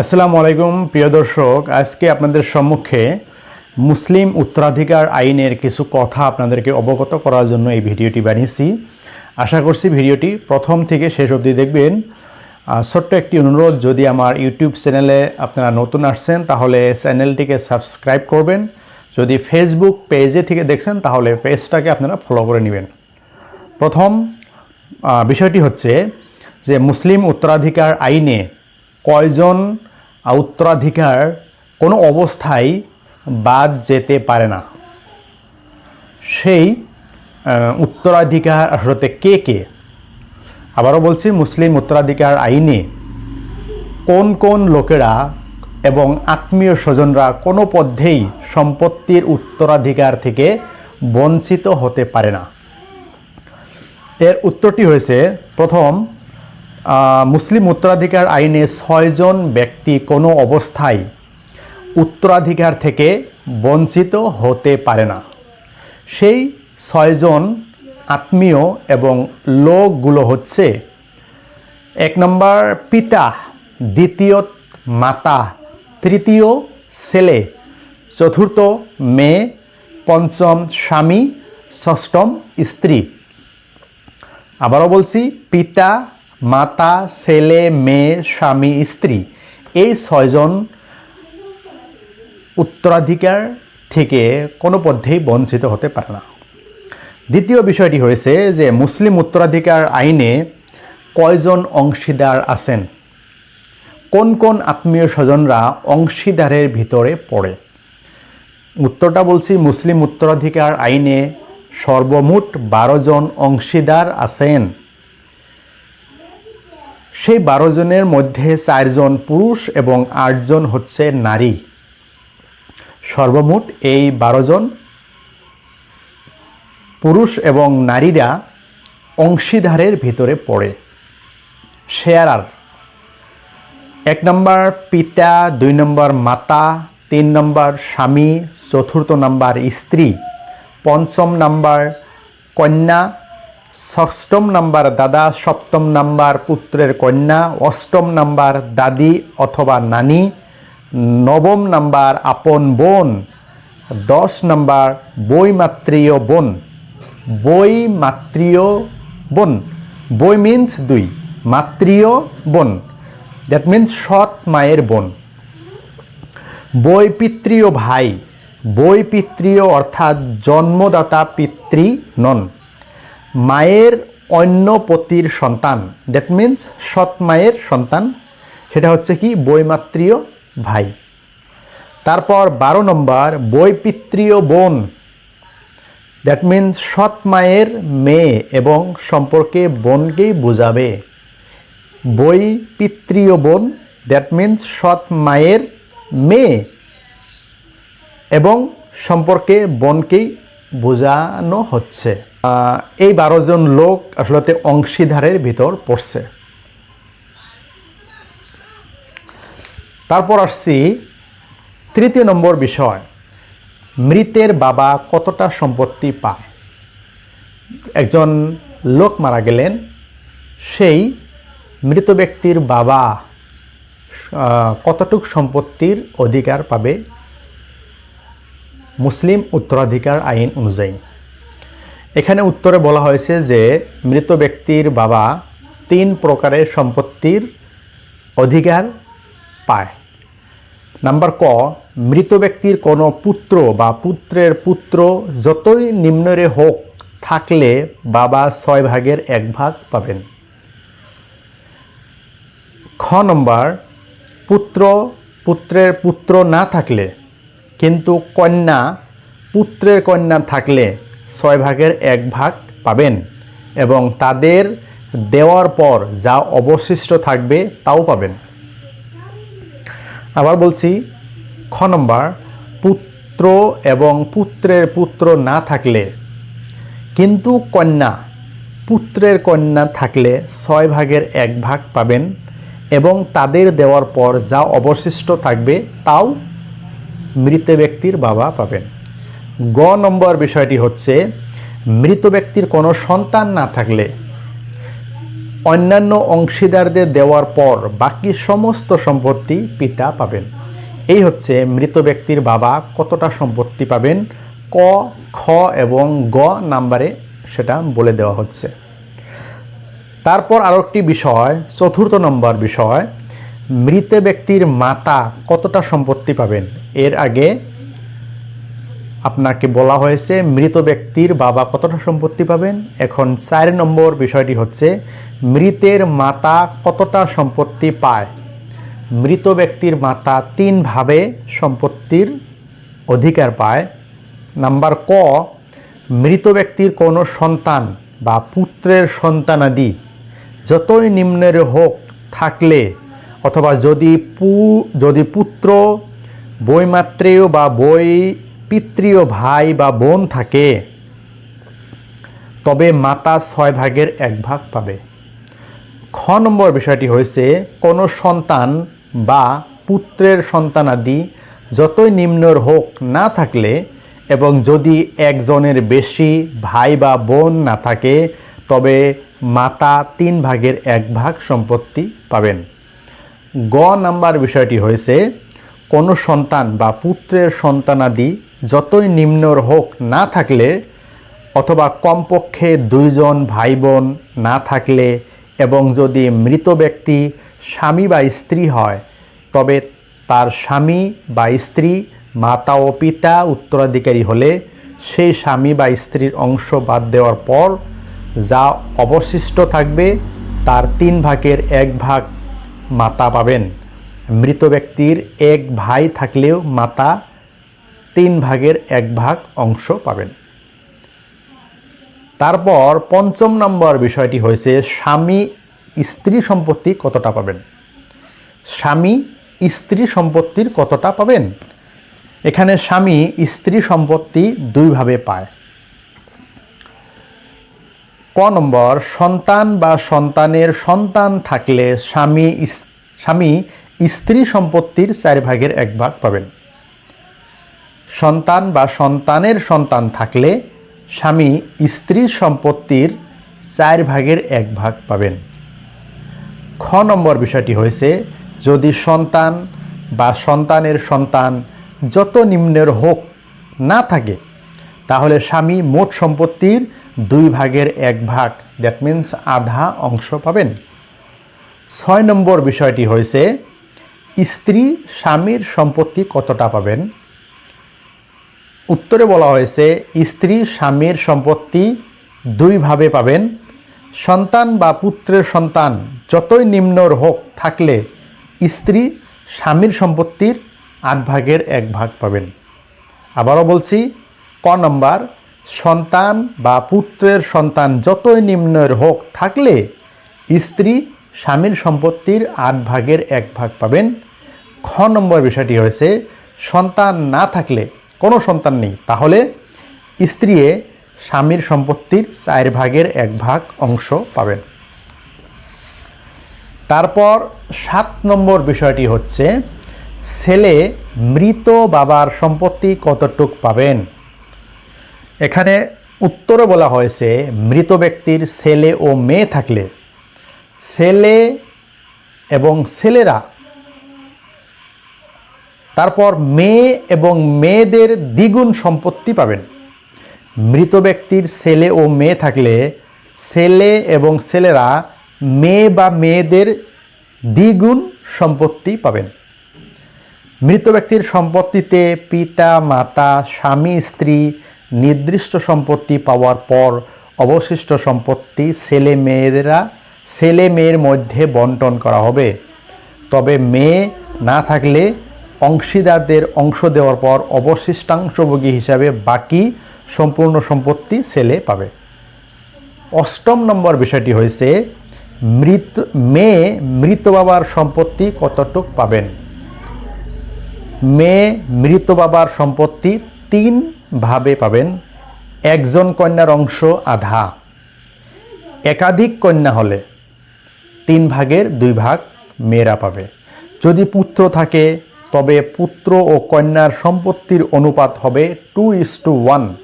আসসালামু আলাইকুম, প্রিয় দর্শক। আজকে আপনাদের সম্মুখে মুসলিম উত্তরাধিকার আইনের কিছু কথা আপনাদেরকে অবগত করার জন্য এই ভিডিওটি বানিয়েছি। আশা করছি ভিডিওটি প্রথম থেকে শেষ অবধি দেখবেন। ছোট্ট একটি অনুরোধ, যদি আমার ইউটিউব চ্যানেলে আপনারা নতুন আসছেন, তাহলে চ্যানেলটিকে সাবস্ক্রাইব করবেন। যদি ফেসবুক পেজে থেকে দেখছেন, তাহলে পেজটাকে আপনারা ফলো করে নেবেন। প্রথম বিষয়টি হচ্ছে যে মুসলিম উত্তরাধিকার আইনে কয়জন উত্তরাধিকার কোনো অবস্থায় বাদ যেতে পারে না। সেই উত্তরাধিকার আসলে কে কে? আবারও বলছি, মুসলিম উত্তরাধিকার আইনে কোন কোন লোকেরা এবং আত্মীয় স্বজনরা কোনো পদ্ধেই সম্পত্তির উত্তরাধিকার থেকে বঞ্চিত হতে পারে না। এর উত্তরটি হয়েছে, প্রথম মুসলিম উত্তরাধিকার আইনে ছয়জন ব্যক্তি কোনো অবস্থায় উত্তরাধিকার থেকে বঞ্চিত হতে পারে না। সেই ছয়জন আত্মীয় এবং লোকগুলো হচ্ছে এক নম্বর পিতা, দ্বিতীয় মাতা, তৃতীয় ছেলে, চতুর্থ মেয়ে, পঞ্চম স্বামী, ষষ্ঠম স্ত্রী। আবারও বলছি, পিতা মাতা, ছেলে, মেয়ে, স্বামী, স্ত্রী। এই ছয়জন উত্তরাধিকার থেকে কোনো পদ্ধেই বঞ্চিত হতে পারে না। দ্বিতীয় বিষয়টি হয়েছে যে মুসলিম উত্তরাধিকার আইনে কয়জন অংশীদার আছেন? কোন কোন আত্মীয় স্বজনরা অংশীদারের ভিতরে পড়ে? উত্তরটা বলছি, মুসলিম উত্তরাধিকার আইনে সর্বমোট বারো জন অংশীদার আছেন। সেই বারো জনের মধ্যে চারজন পুরুষ এবং আটজন হচ্ছে নারী। সর্বমোট এই বারো জন পুরুষ এবং নারীরা অংশীদারের ভিতরে পড়ে। শেয়ারার এক নম্বর পিতা, দুই নম্বর মাতা, তিন নম্বর স্বামী, চতুর্থ নম্বর স্ত্রী, পঞ্চম নম্বর কন্যা ষষ্ঠম নাম্বার দাদা, সপ্তম নাম্বার পুত্রের কন্যা, অষ্টম নাম্বার দাদি অথবা নানি, নবম নাম্বার আপন বোন, দশ নাম্বার বইমাত্রীয় বোন। বই মাতৃয় বোন। বই মিন্স দুই, মাতৃয় বোন। দ্যাট মিন্স সৎ মায়ের বোন। বই পিতৃয় ভাই। বই পিতৃয় অর্থাৎ জন্মদাতা পিতৃ নন। মায়ের অন্য পতির সন্তান দ্যাট মিন্স সৎ মায়ের সন্তান, সেটা হচ্ছে কি? বইমাতৃয় ভাই। তারপর বারো নম্বর, বৈপিত্রীয় বোন দ্যাট মিন্স সৎ মায়ের মেয়ে এবং সম্পর্কে বোনকেই বোঝাবে। বই পিতৃয় বোন দ্যাট মিন্স সৎ মায়ের মেয়ে এবং সম্পর্কে বোনকেই বোঝানো হচ্ছে। এই বারো জন লোক আসলে অংশীদারের ভিতর পড়ছে। তারপর আসছি তৃতীয় নম্বর বিষয়, মৃতের বাবা কতটা সম্পত্তি পায়? একজন লোক মারা গেলেন, সেই মৃত ব্যক্তির বাবা কতটুক সম্পত্তির অধিকার পাবে? মুসলিম উত্তরাধিকার আইন অনুযায়ী। এখানে উত্তরে বলা হয়েছে যে মৃত ব্যক্তির বাবা তিন প্রকারের সম্পত্তির অধিকার পায়। নাম্বার ক, মৃত ব্যক্তির কোনো পুত্র বা পুত্রের পুত্র যতই নিম্নরে হোক থাকলে বাবা ছয় ভাগের এক ভাগ পাবেন। খ নম্বর, পুত্র পুত্রের পুত্র না থাকলে কিন্তু কন্যা পুত্রের কন্যা থাকলে ছয় ভাগের এক ভাগ পাবেন এবং তাদের দেওয়ার পর যা অবশিষ্ট থাকবে তাও পাবেন। আবার বলছি, খ নম্বর, পুত্র এবং পুত্রের পুত্র না থাকলে, কিন্তু কন্যা, পুত্রের কন্যা থাকলে ছয় ভাগের এক ভাগ পাবেন এবং তাদের দেওয়ার পর যা অবশিষ্ট থাকবে তাও মৃত ব্যক্তির বাবা পাবেন। গ নম্বর বিষয়টি হচ্ছে, মৃত ব্যক্তির কোনো সন্তান না থাকলে অন্যান্য অংশীদারদের দেওয়ার পর বাকি সমস্ত সম্পত্তি পিতা পাবেন। এই হচ্ছে মৃত ব্যক্তির বাবা কতটা সম্পত্তি পাবেন, ক, খ এবং গ নাম্বারে সেটা বলে দেওয়া হচ্ছে। তারপর আরও একটি বিষয়, চতুর্থ নম্বর বিষয়, মৃত ব্যক্তির মাতা কতটা সম্পত্তি পাবেন? এর আগে আপনাকে বলা হয়েছে, মৃত ব্যক্তির বাবা কতটা সম্পত্তি পাবেন? এখন চার নম্বর বিষয়টি হচ্ছে, মৃতের মাতা কতটা সম্পত্তি পায়? মৃত ব্যক্তির মাতা তিনভাবে সম্পত্তির অধিকার পায়। নাম্বার ক, মৃত ব্যক্তির কোনো সন্তান বা পুত্রের সন্তানাদি যতই নিম্নের হোক থাকলে অথবা যদি পু, যদি পুত্র বইমাত্রেয় বা বই পিতৃয় ভাই বা বোন থাকে, তবে মাতা ছয় ভাগের এক ভাগ পাবে। খ নম্বর বিষয়টি হয়েছে কোনো সন্তান বা পুত্রের সন্তানাদি যতই নিম্নর হোক না থাকলে এবং যদি একজনের বেশি ভাই বা বোন না থাকে, তবে মাতা তিন ভাগের এক ভাগ সম্পত্তি পাবেন। গ নাম্বার বিষয়টি হয়েছে কোনো সন্তান বা পুত্রের সন্তানাদি যতই নিম্নর হোক না থাকলে অথবা কমপক্ষে দুইজন ভাই বোন না থাকলে এবং যদি মৃত ব্যক্তি স্বামী বা স্ত্রী হয়, তবে তার স্বামী বা স্ত্রী মাতা ও পিতা উত্তরাধিকারী হলে সেই স্বামী বা স্ত্রীর অংশ বাদ দেওয়ার পর যা অবশিষ্ট থাকবে তার তিন ভাগের এক ভাগ মাতা পাবেন। মৃত ব্যক্তির এক ভাই থাকলেও মাতা তিন ভাগের এক ভাগ অংশ পাবেন। তারপর পঞ্চম নম্বর বিষয়টি হয়েছে, স্বামী স্ত্রী সম্পত্তি কতটা পাবেন? স্বামী স্ত্রী সম্পত্তির কতটা পাবেন? এখানে স্বামী স্ত্রী সম্পত্তি দুইভাবে পায়। ক নম্বর, সন্তান বা সন্তানের সন্তান থাকলে স্বামী স্বামী স্ত্রী সম্পত্তির চার ভাগের এক ভাগ পাবেন। সন্তান বা সন্তানের সন্তান থাকলে স্বামী স্ত্রীর সম্পত্তির চার ভাগের এক ভাগ পাবেন। খ নম্বর বিষয়টি হয়েছে, যদি সন্তান বা সন্তানের সন্তান যত নিম্নের হোক না থাকে, তাহলে স্বামী মোট সম্পত্তির দুই ভাগের এক ভাগ দ্যাট মিন্স আধা অংশ পাবেন। ছয় নম্বর বিষয়টি হয়েছে, স্ত্রী স্বামীর সম্পত্তি কতটা পাবেন? উত্তরে বলা হয়েছে, স্ত্রী স্বামীর সম্পত্তি দুইভাবে পাবেন। সন্তান বা পুত্রের সন্তান যতই নিম্নর হোক থাকলে স্ত্রী স্বামীর সম্পত্তির আট ভাগের এক ভাগ পাবেন। আবারও বলছি, ক নম্বর, সন্তান বা পুত্রের সন্তান যতই নিম্নের হোক থাকলে স্ত্রী স্বামীর সম্পত্তির আট ভাগের এক ভাগ পাবেন। খ নম্বর বিষয়টি হয়েছে, সন্তান না থাকলে কোনো সন্তান নেই। তাহলে স্ত্রীয়ে স্বামীর সম্পত্তির চার ভাগের এক ভাগ অংশ পাবেন। তারপর সাত নম্বর বিষয়টি হচ্ছে, ছেলে মৃত বাবার সম্পত্তি কতটুক পাবেন? এখানে উত্তরে বলা হয়েছে, মৃত ব্যক্তির ছেলে ও মেয়ে থাকলে ছেলে এবং ছেলেরা তারপর মেয়ে এবং মেয়েদের দ্বিগুণ সম্পত্তি পাবেন। মৃত ব্যক্তির ছেলে ও মেয়ে থাকলে ছেলে এবং ছেলেরা মেয়ে বা মেয়েদের দ্বিগুণ সম্পত্তি পাবেন। মৃত ব্যক্তির সম্পত্তিতে পিতা, মাতা, স্বামী, স্ত্রী নির্দিষ্ট সম্পত্তি পাওয়ার পর অবশিষ্ট সম্পত্তি ছেলে মেয়েরা, ছেলে মেয়ের মধ্যে বন্টন করা হবে। তবে মেয়ে না থাকলে অংশীদারদের অংশ দেওয়ার পর অবশিষ্টাংশভোগী হিসাবে বাকি সম্পূর্ণ সম্পত্তি ছেলে পাবে। অষ্টম নম্বর বিষয়টি হয়েছে, মৃত, মেয়ে মৃত বাবার সম্পত্তি কতটুক পাবেন? মেয়ে মৃত বাবার সম্পত্তি তিন ভাবে পাবেন। একজন কন্যার অংশ আধা। একাধিক কন্যা হলে তিন ভাগের দুই ভাগ মেয়েরা পাবে। যদি পুত্র থাকে তবে পুত্র ও কন্যার সম্পত্তির অনুপাত হবে টু ইস টু ওয়ান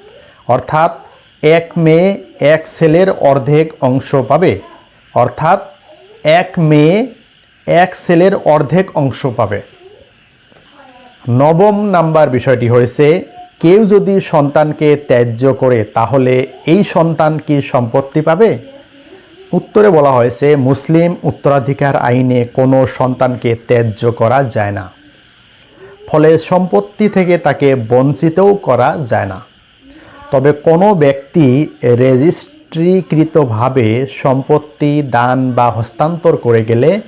অর্থাৎ এক মেয়ে, এক ছেলের অর্ধেক অংশ পাবে। অর্থাৎ এক মেয়ে, এক ছেলের অর্ধেক অংশ পাবে। নবম নাম্বার বিষয়টি হয়েছে, কেউ যদি সন্তানকে ত্যায্য করে, তাহলে এই সন্তান কি সম্পত্তি পাবে? উত্তরে বলা হয়েছে, মুসলিম উত্তরাধিকার আইনে কোনো সন্তানকে ত্যায্য করা যায় না। ফলে সম্পত্তি থেকে তাকে বঞ্চিতও করা যায় না। তবে কোনো ব্যক্তি রেজিস্ট্রিকৃতভাবে সম্পত্তি, দান বা হস্তান্তর করে গেলে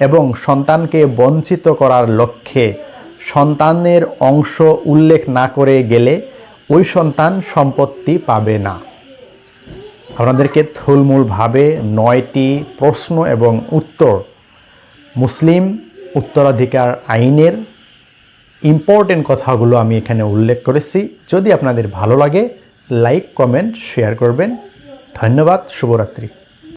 এবং সন্তানকে বঞ্চিত করার লক্ষ্যে সন্তানের অংশ উল্লেখ না করে গেলে ওই সন্তান সম্পত্তি পাবে না। আপনাদেরকে থুলমূলভাবে নয়টি প্রশ্ন এবং উত্তর মুসলিম উত্তরাধিকার আইনের ইম্পর্টেন্ট কথাগুলো আমি এখানে উল্লেখ করেছি। যদি আপনাদের ভালো লাগে লাইক কমেন্ট শেয়ার করবেন। ধন্যবাদ, শুভরাত্রি।